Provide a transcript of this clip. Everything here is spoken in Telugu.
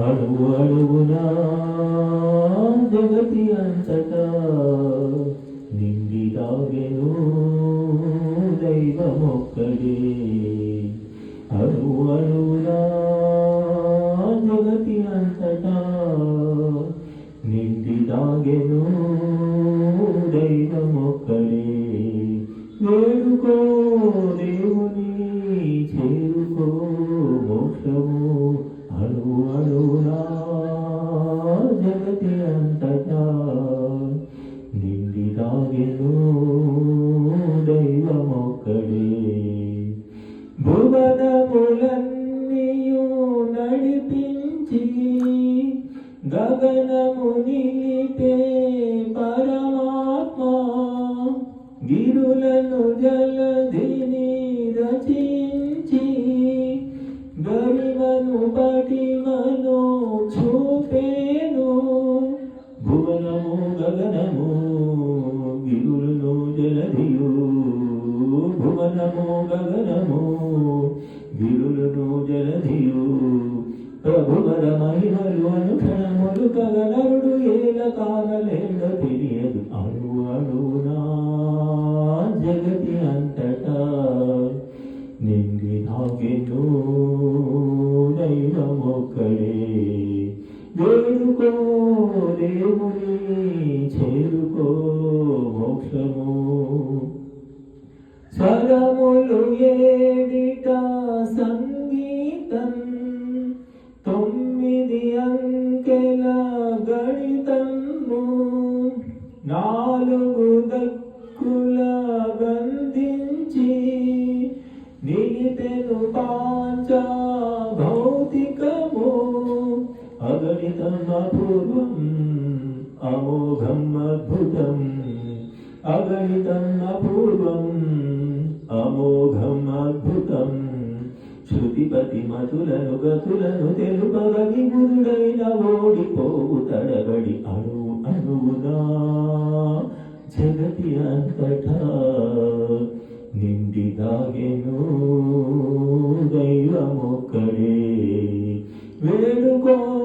అడుగు అడుగునా జగతి అంతటా నిండి దాగెను దైవమొక్కడే. అడుగు అడుగునా జగతి అంతటా నిండి దాగెను దైవమొక్కడే. వేడుకో దేవుని చేరుకో మోక్షము అడుగు అడుగునా జగతి అంతటా నిండి దాగెను దైవమొక్కడే భువనములన్నీయు నడిపించి గగనము నిలిపే భువనము గగనము గిరులను జలధియు. ప్రభువర మహిమలు అనుక్షణములు కగనరుడు ఏల కాలలేడ తెలియదు. అణు అణునా జగతి అంతటా. నిండి నాగెను దైవమొక్కడే వేడుకో దేవుని స్వరములు ఏడిట సంగీతం తొమ్మిది అంకెల గణితము నాలుగు దక్కుల బంధించి నిలిపెను పాంచ భౌతికము అగణితం అపూర్వం అమోఘం అద్భుతం అగణితం అపూర్వం అమోఘం అద్భుతం శృతిపతి మధులను గతులను తెలుపగని గురుడైన ఓడిపోవు తడబడి అణు అణువునా. జగతి అంతటా నిండి దాగెను దైవమొక్కడే. వేడుకో